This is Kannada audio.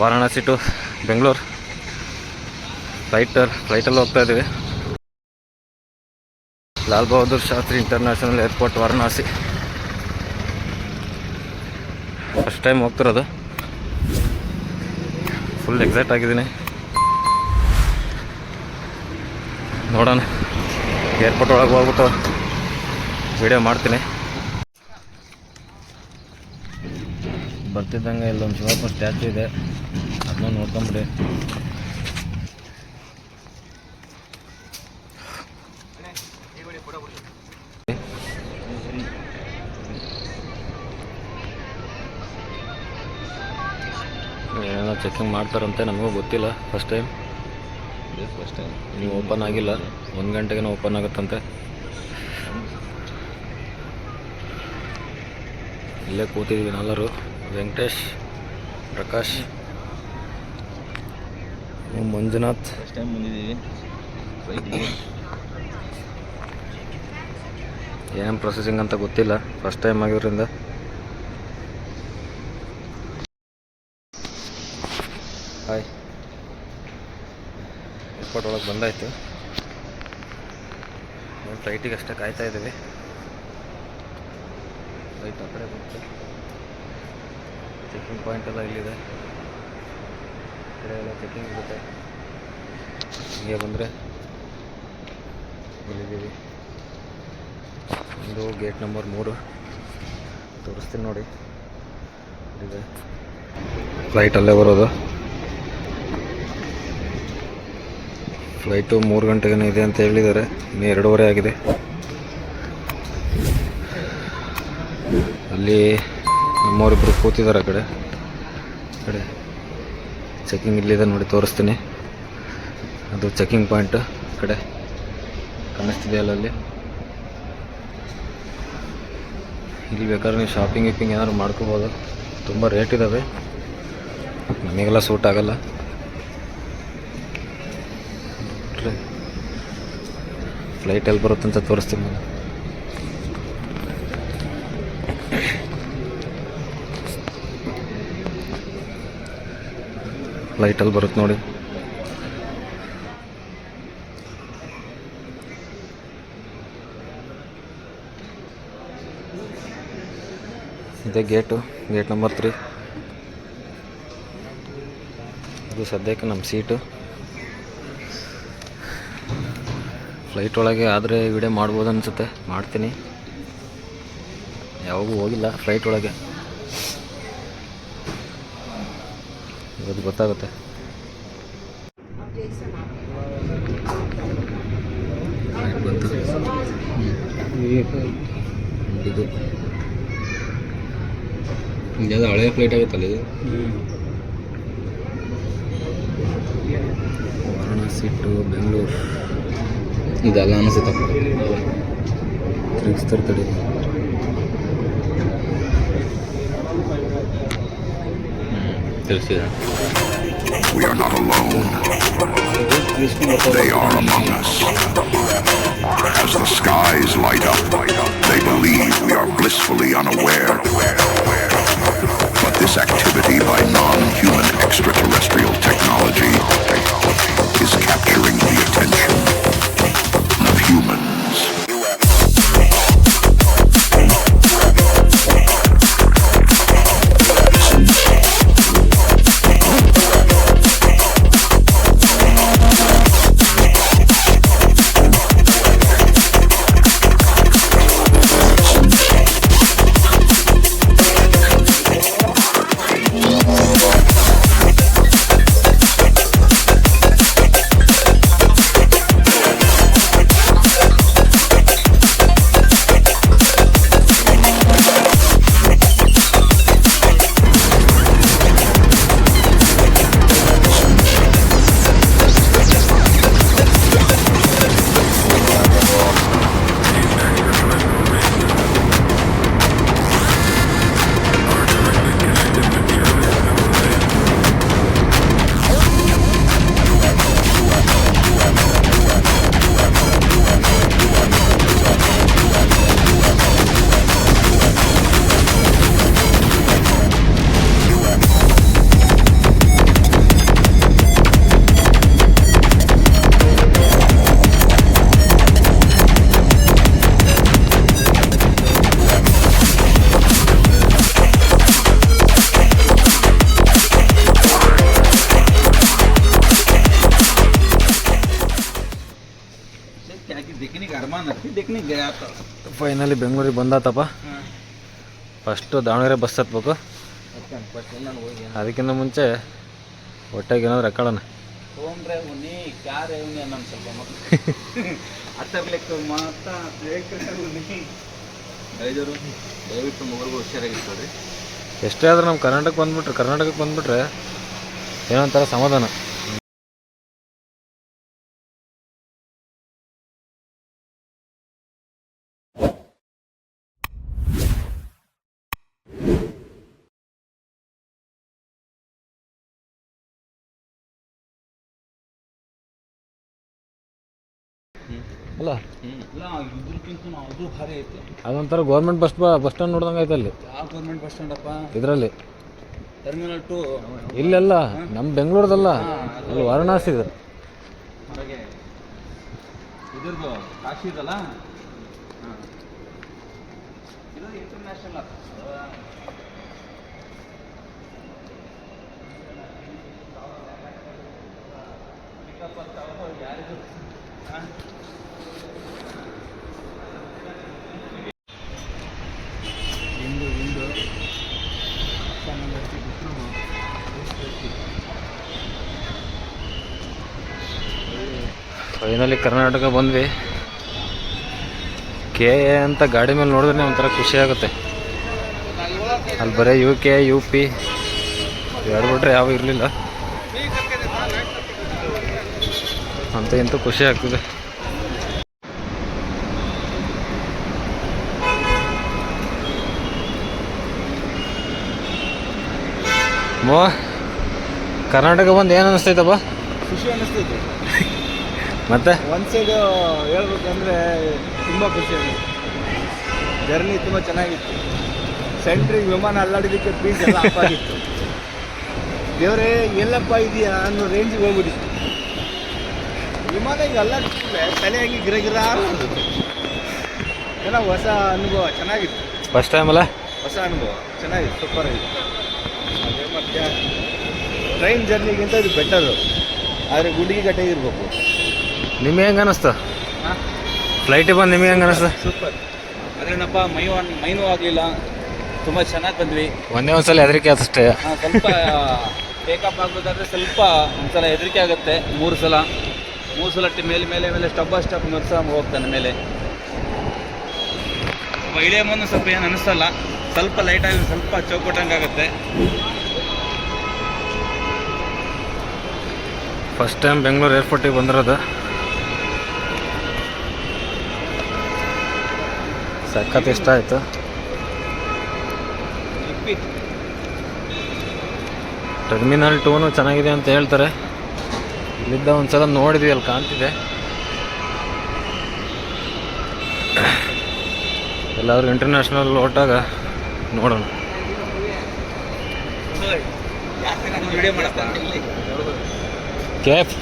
ವಾರಾಣಸಿ ಟು ಬೆಂಗಳೂರು ಫ್ಲೈಟ್ ಫ್ಲೈಟಲ್ಲಿ ಹೋಗ್ತಾ ಇದ್ದೀವಿ. Lal Bahadur Shastri international airport Varanasi. First time ಹೋಗ್ತಿರೋದು. Full excite ಆಗಿದ್ದೀನಿ. ನೋಡೋಣ. ಏರ್ಪೋರ್ಟ್ ಒಳಗೆ ಹೋಗ್ಬಿಟ್ಟು ವಿಡಿಯೋ ಮಾಡ್ತೀನಿ. ಬರ್ತಿದ್ದಂಗೆ ಇಲ್ಲೊಂದು ಶಿವಪ್ಪ ಸ್ಟ್ಯಾಚು ಇದೆ. ಅದನ್ನ ನೋಡ್ಕೊಂಬಿಡಿ. ಏನೋ ಚೆಕಿಂಗ್ ಮಾಡ್ತಾರಂತೆ ನಮಗೂ ಗೊತ್ತಿಲ್ಲ ಫಸ್ಟ್ ಟೈಮ್ ಫಸ್ಟ್ ಟೈಮ್ ನೀವು ಓಪನ್ ಆಗಿಲ್ಲ, ಒಂದು ಗಂಟೆಗೆ ಓಪನ್ ಆಗುತ್ತಂತೆ. ಇಲ್ಲೇ ಕೂತಿದ್ವಿ ನಾಲ್ವರು ವೆಂಕಟೇಶ್, ಪ್ರಕಾಶ್. ಮಂಜುನಾಥ್. ಫಸ್ಟ್ ಟೈಮ್ ಬಂದಿದ್ದೀವಿ. ಏನು ಏನೇನು ಪ್ರೊಸೆಸಿಂಗ್ ಅಂತ ಗೊತ್ತಿಲ್ಲ. ಫಸ್ಟ್ ಟೈಮ್ ಆಗಿರೋದ್ರಿಂದ. ಹಾಯ್ ಏರ್ಪೋರ್ಟ್ ಒಳಗೆ ಬಂದಾಯಿತು. ಫ್ಲೈಟಿಗೆ ಅಷ್ಟೇ ಕಾಯ್ತಾ ಇದ್ದೀವಿ. ಫ್ಲೈಟ್ ಆ ಕಡೆ ಬಂತು ಚೆಕಿಂಗ್ ಪಾಯಿಂಟ್ ಎಲ್ಲ ಇಲ್ಲಿದೆ. ಕಡೆ ಎಲ್ಲ ಚೆಕಿಂಗ್ ಇರುತ್ತೆ. ಹೀಗೆ ಬಂದರೆ ಇಲ್ಲಿದ್ದೀವಿ ಇದು ಗೇಟ್ ನಂಬರ್ ಮೂರು. ತೋರಿಸ್ತೀನಿ ನೋಡಿ. ಇದೆ. ಫ್ಲೈಟ್ ಅಲ್ಲೇ ಬರೋದು. ಫ್ಲೈಟು ಮೂರು ಗಂಟೆಗೇನೆ ಇದೆ ಅಂತ ಹೇಳಿದ್ದಾರೆ. ಇನ್ನು ಎರಡೂವರೆ ಆಗಿದೆ. ಅಲ್ಲಿ ನಮ್ಮವರಿಬ್ಬರು ಕೂತಿದ್ದಾರೆ ಆ ಕಡೆ. ಕಡೆ. ಚೆಕಿಂಗ್ ಇಲ್ಲಿದೆ ನೋಡಿ, ತೋರಿಸ್ತೀನಿ. ಅದು ಚೆಕಿಂಗ್ ಪಾಯಿಂಟ್ ಕಡೆ ಕಾಣಿಸ್ತಿದೆಯಲ್ಲ ಅಲ್ಲಿ? ಇಲ್ಲಿ ಬೇಕಾದ್ರೆ ನೀವು ಶಾಪಿಂಗ್ ಗಿಪಿಂಗ್ ಏನಾದ್ರು ಮಾಡ್ಕೋಬೋದು. ತುಂಬ ರೇಟ್ ಇದ್ದಾವೆ ನಮಗೆಲ್ಲ ಸೂಟ್ ಆಗಲ್ಲ. ಫ್ಲೈಟ್ ಎಲ್ಲಿ ಅಂತ ತೋರಿಸ್ತೀನಿ ನಾನು. ಫ್ಲೈಟಲ್ಲಿ ಬರುತ್ತೆ ನೋಡಿ. ಇದೇ ಗೇಟು, ಗೇಟ್ ನಂಬರ್ ತ್ರೀ ಇದು ಸದ್ಯಕ್ಕೆ ನಮ್ಮ ಸೀಟು. ಫ್ಲೈಟ್ ಒಳಗೆ ಆದರೆ ವಿಡಿಯೋ ಮಾಡ್ಬೋದು ಅನಿಸುತ್ತೆ. ಮಾಡ್ತೀನಿ. ಯಾವಾಗೂ ಹೋಗಿಲ್ಲ ಫ್ಲೈಟ್ ಒಳಗೆ. ಇವತ್ತು ಗೊತ್ತಾಗುತ್ತೆ. ಇದು. ಹಳೆಯ ಪ್ಲೇಟ್ ಆಗುತ್ತಲ್ಲ ಇದು? ವಾರಣಾಸಿ ಟು ಬೆಂಗಳೂರು. ಇದೆಲ್ಲ ಅನಿಸುತ್ತೆ. ತಿರುಗಿಸ್ತಾರೆ ತಡಿ temsil. We are not alone. They are among us. As the skies light up, they believe we are blissfully unaware. But this activity by non-human extraterrestrial technology finally ಬೆಂಗಳೂರಿಗೆ ಬಂದಾತಪ್ಪ. ಫಸ್ಟು ದಾವಣಗೆರೆ ಬಸ್ ಹತ್ಬೇಕು. ಅದಕ್ಕಿಂತ ಮುಂಚೆ ಹೊಟ್ಟೆಗೆ ಏನಾದ್ರು ಹಾಕೊಳ್ಳೋಣ. ಎಷ್ಟೇ ಆದರೂ ನಮ್ಮ ಕರ್ನಾಟಕಕ್ಕೆ ಬಂದ್ಬಿಟ್ರೆ ಕರ್ನಾಟಕಕ್ಕೆ ಬಂದ್ಬಿಟ್ರೆ ಏನೋ ಒಂಥರ ಸಮಾಧಾನ. ಅಲ್ಲ? ಅದೊಂಥರ ಗೌರ್ಮೆಂಟ್ ಬಸ್ ಬಸ್ ಸ್ಟ್ಯಾಂಡ್ ನೋಡ್ದಂಗೆ ಐತೆ ಅಲ್ಲಿ. ಗೌರ್ಮೆಂಟ್ ಬಸ್ ಸ್ಟ್ಯಾಂಡ್ ಅಪ್ಪ? ಇದರಲ್ಲಿ. ಟರ್ಮಿನಲ್ ಟು ಇಲ್ಲೆಲ್ಲ ನಮ್ಮ ಬೆಂಗಳೂರದಲ್ಲ. ಅಲ್ಲಿ ವಾರಣಾಸಿ ಇದೆ. ಇದ್ರದ್ದು ಕಾಶಿ ಇದಲ್ಲ? ಇದು ಇಂಟರ್ನ್ಯಾಷನಲ್ ಹಿಂದು ಫೈನಲಿ ಕರ್ನಾಟಕ ಬಂದ್ವಿ. ಕೆ ಎ ಅಂತ ಗಾಡಿ ಮೇಲೆ ನೋಡಿದ್ರೆ ಒಂಥರ ಖುಷಿ ಆಗುತ್ತೆ. ಅಲ್ಲಿ ಬರೀ ಯು ಕೆ ಯು ಪಿ ಎರಡು ಬಿಟ್ರೆ ಯಾವ ಇರಲಿಲ್ಲ. ಅಂತ ಎಂತೂ ಖುಷಿ ಆಗ್ತದೆ. ಮೋ ಕರ್ನಾಟಕ ಬಂದು ಏನು ಅನಿಸ್ತೈತಪ್ಪ ಖುಷಿ ಅನ್ನಿಸ್ತೈತೆ ಮತ್ತೆ? ಒಂದು ಸೈಡ್ ಹೇಳ್ಬೇಕಂದ್ರೆ ತುಂಬ ಖುಷಿ ಆಗಿತ್ತು ಜರ್ನಿ ತುಂಬ ಚೆನ್ನಾಗಿತ್ತು. ಸೆಂಟ್ರಿಗೆ ವಿಮಾನ ಅಲ್ಲಾಡಿದ್ದಕ್ಕೆ ಪೀಸ್ ಎಲ್ಲ ಆಫ್ ಆಗಿತ್ತು. ದೇವರೇ ಎಲ್ಲಪ್ಪ ಇದೆಯಾ ಅನ್ನೋ ರೇಂಜಿಗೆ ಹೋಗ್ಬಿಟ್ಟಿತ್ತು. ವಿಮಾನ ಈಗ ಅಲ್ಲ ತಲೆ ಹಂಗೆ ಗಿರ ಗಿರ ಎಲ್ಲ ಹೊಸ ಅನುಭವ ಚೆನ್ನಾಗಿತ್ತು. ಫಸ್ಟ್ ಟೈಮ್ ಅಲ್ಲ? ಹೊಸ ಅನುಭವ ಚೆನ್ನಾಗಿತ್ತು ಸೂಪರ್ ಆಗಿತ್ತು ಅದೇ ಮತ್ತೆ ಟ್ರೈನ್ ಜರ್ನಿಗಿಂತ ಇದು ಬೆಟರು ಆದರೆ ಗುಂಡಿಗೆ ಗಟ್ಟೆ ಇರಬೇಕು. ನಿಮಗೆ ಹೆಂಗೆ ಅನ್ನಿಸ್ತು ಫ್ಲೈಟ್ ಬಂದು ನಿಮಗೆ ಹೆಂಗೆ ಅನ್ನಿಸ್ತು ಸೂಪರ್ ಅದೇನಪ್ಪ ಮೈ ಮೈನೂ ಆಗಲಿಲ್ಲ. ತುಂಬ ಚೆನ್ನಾಗಿ ಬಂದ್ವಿ. ಒಂದೇ ಒಂದ್ಸಲ ಹೆದರಿಕೆ ಅಷ್ಟೇ ಸ್ವಲ್ಪ ಟೇಕಪ್ ಆಗಬೇಕಾದ್ರೆ ಸ್ವಲ್ಪ ಒಂದ್ಸಲ ಹೆದರಿಕೆ ಆಗುತ್ತೆ ಮೂರು ಸಲ. ಸಲ ಮೇಲೆ ಮೇಲೆ ಮೇಲೆ ಸ್ಟೆಪ್ ಬೈ ಸ್ಟೆಪ್ ನಡ್ಸ ಹೋಗ್ತಾನೆ ಮೇಲೆ. ಇಳಿಯ ಮುಂದೆ ಸ್ವಲ್ಪ ಏನು ಅನಿಸ್ತಲ್ಲ ಸ್ವಲ್ಪ ಲೈಟಾಗಿ ಸ್ವಲ್ಪ ಚೌಕಟ್ಟಂಗೆ ಆಗುತ್ತೆ. ಫಸ್ಟ್ ಟೈಮ್ ಬೆಂಗಳೂರು ಏರ್ಪೋರ್ಟಿಗೆ ಬಂದಿರೋದು. ಸಖತ್ ಇಷ್ಟ ಆಯಿತು. ಟರ್ಮಿನಲ್ ಟೂನು ಚೆನ್ನಾಗಿದೆ ಅಂತ ಹೇಳ್ತಾರೆ. ಇಲ್ಲಿದ್ದ ಒಂದ್ಸಲ ನೋಡಿದ್ವಿ ಅಲ್ಲಿ ಕಾಣ್ತಿದೆ. ಎಲ್ಲಾದ್ರೂ ಇಂಟರ್ನ್ಯಾಷನಲ್ ಹೊಟ್ಟಾಗ ನೋಡೋಣ. ಕೇಫ್